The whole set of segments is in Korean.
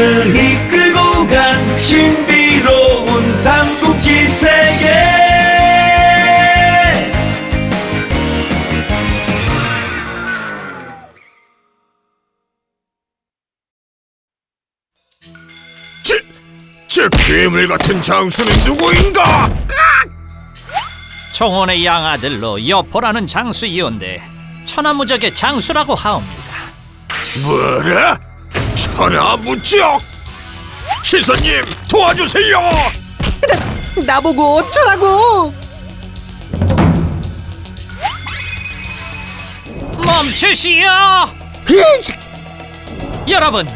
우리를 이끌고 간 신비로운 삼국지 세계 제, 제 괴물 같은 장수는 누구인가? 청혼의 양아들로 여포라는 장수이온데 천하무적의 장수라고 하옵니다. 뭐라? 천하무적! 신선님 도와주세요! 나보고 어쩌라고! 멈추시오! 여러분,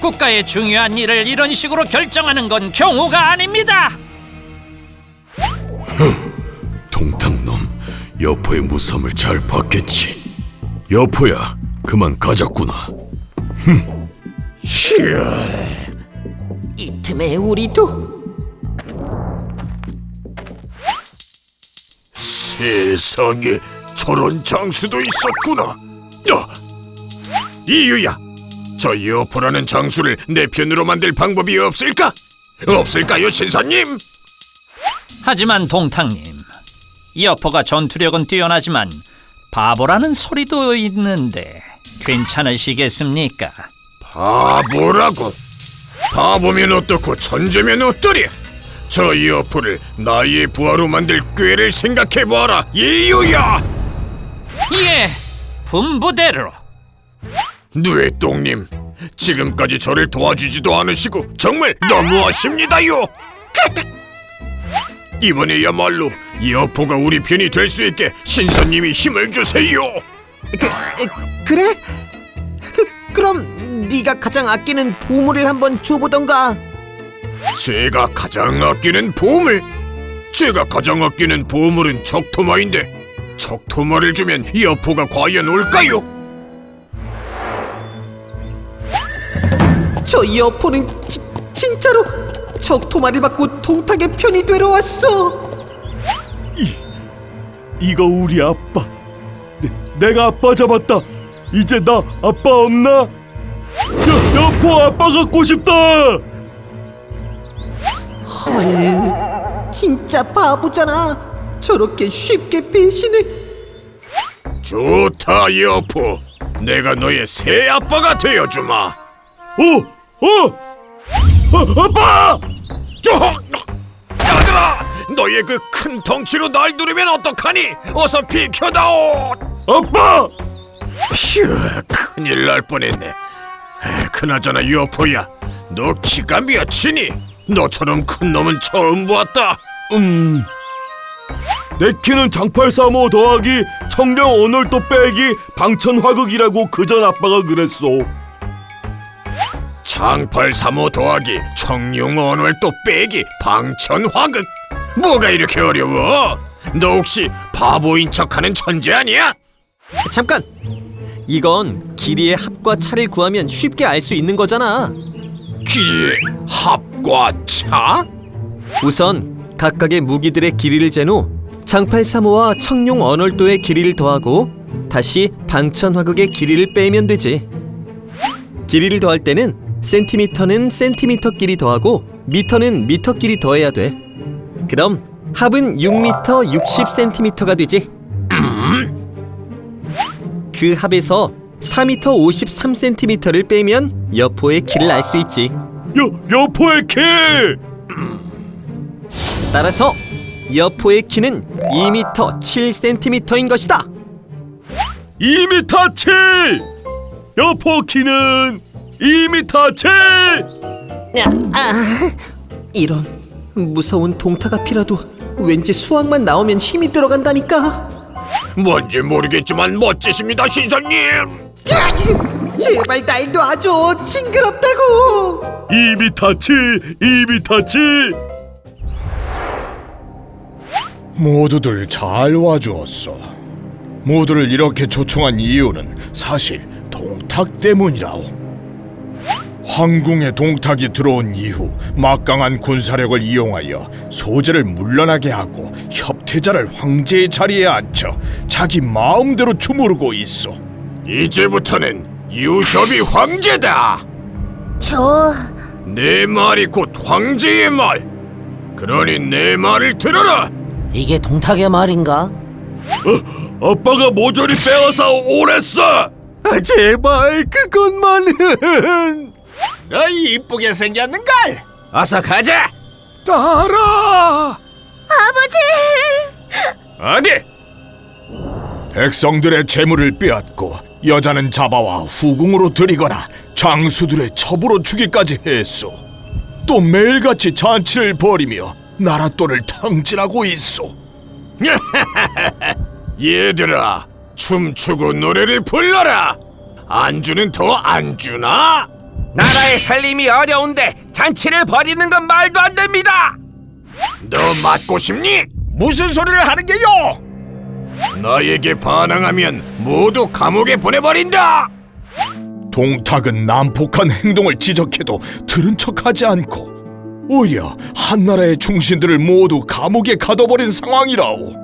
국가의 중요한 일을 이런 식으로 결정하는 건 경우가 아닙니다. 동탁놈 여포의 무섬을 잘 봤겠지 여포야 그만 가자꾸나 이 틈에 우리도 세상에 저런 장수도 있었구나 야, 이유야 저 여포라는 장수를 내 편으로 만들 방법이 없을까? 없을까요 신사님? 하지만 동탁님, 여포가 전투력은 뛰어나지만 바보라는 소리도 있는데 괜찮으시겠습니까? 바보라고. 바보면 어떻고 천재면 어떠랴 저 여포를 나의 부하로 만들 꾀를 생각해봐라 이유야! 예, 분부대로. 뇌똥님 지금까지 저를 도와주지도 않으시고 정말 너무하십니다요! 이번에야말로 여포가 우리 편이 될 수 있게 신선님이 힘을 주세요! 그, 에, 그래? 그, 그럼 네가 가장 아끼는 보물을 한번 줘보던가 제가 가장 아끼는 보물 제가 가장 아끼는 보물은 적토마인데 적토마를 주면 여포가 과연 올까요? 저 여포는 지, 진짜로 적토마를 받고 동탁의 편이 되러 왔어 이거 우리 아빠. 내, 내가 아빠 잡았다. 이제 나 아빠 없나? 여, 여포 아빠 갖고 싶다. 헐 진짜 바보잖아. 저렇게 쉽게 배신을 좋다 여포. 내가 너의 새 아빠가 되어주마. 어, 어, 아, 아빠! 저 야들아! 너의 그 큰 덩치로 날 누르면 어떡하니? 어서 비켜다오! 아빠! 휴 큰일 날 뻔했네 에, 그나저나 여포야 너 키가 몇이니? 너처럼 큰 놈은 처음 보았다. 음, 내 키는 장팔 3호 더하기 청령 언월도 빼기 방천 화극이라고 그전 아빠가 그랬소. 장팔 3호 더하기 청룡 언월도 빼기 방천 화극. 뭐가 이렇게 어려워? 너 혹시 바보인 척하는 천재 아니야? 잠깐 이건 길이의 합과 차를 구하면 쉽게 알 수 있는 거잖아 길이의 합과 차? 우선 각각의 무기들의 길이를 잰 후 장팔 3호와 청룡 언월도의 길이를 더하고 다시 방천 화극의 길이를 빼면 되지. 길이를 더할 때는 센티미터는 센티미터 길이 더하고 미터는 미터 길이 더해야 돼. 그럼 합은 6미터 60센티미터가 되지. 그 합에서 4미터 53센티미터를 빼면 여포의 길을 알 수 있지. 여 여포의 키! 따라서 여포의 키는 2m 7cm인 것이다. 2m 7! 여포 키는 2m 7! 아, 이런 무서운 동타가 피라도 왠지 수학만 나오면 힘이 들어간다니까. 뭔지 모르겠지만 멋지십니다 신사님 제발 날 놔줘 징그럽다고. 2m 7! 2m 7! 모두들 잘 와주었어. 모두를 이렇게 초청한 이유는 사실 동탁 때문이라오. 황궁에 동탁이 들어온 이후 막강한 군사력을 이용하여 소재를 물러나게 하고 협태자를 황제의 자리에 앉혀 자기 마음대로 주무르고 있어. 이제부터는 유협이 황제다 저 내 말이 곧 황제의 말. 그러니 내 말을 들어라. 이게 동탁의 말인가? 아빠가 모조리 빼앗아 오랬어. 아, 제발 그것만은 너 이쁘게 생겼는걸 어서 가자. 따라. 어디? 백성들의 재물을 빼앗고 여자는 잡아와 후궁으로 들이거나 장수들의 첩으로 주기까지 했소. 또 매일같이 잔치를 벌이며 나라 돈을 탕진하고 있소. 얘들아, 춤추고 노래를 불러라. 안주는 더 안 주나? 나라의 살림이 어려운데 잔치를 벌이는 건 말도 안 됩니다. 너 맞고 싶니? 무슨 소리를 하는 게요? 나에게 반항하면 모두 감옥에 보내버린다. 동탁은 난폭한 행동을 지적해도 들은 척하지 않고 오히려 한나라의 중신들을 모두 감옥에 가둬버린 상황이라오.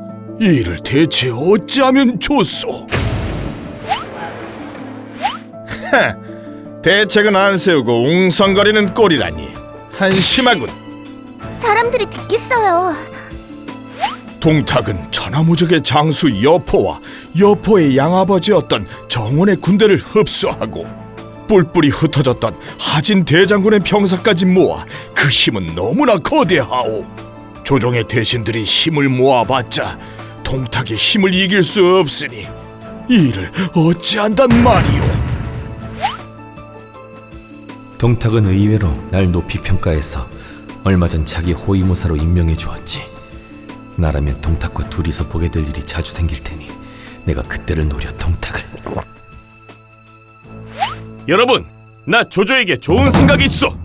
이 일을 대체 어찌하면 좋소? 대책은 안 세우고 웅성거리는 꼴이라니 한심하군. 사람들이 듣겠어요. 동탁은 천하무적의 장수 여포와 여포의 양아버지였던 정원의 군대를 흡수하고 뿔뿔이 흩어졌던 하진 대장군의 병사까지 모아 그 힘은 너무나 거대하오. 조정의 대신들이 힘을 모아봤자 동탁의 힘을 이길 수 없으니 이 일을 어찌한단 말이오. 동탁은 의외로 날 높이 평가해서 얼마 전 자기 호위무사로 임명해 주었지. 나라면 동탁과 둘이서 보게 될 일이 자주 생길 테니 내가 그때를 노려 동탁을. 여러분, 나 조조에게 좋은 생각이 있어.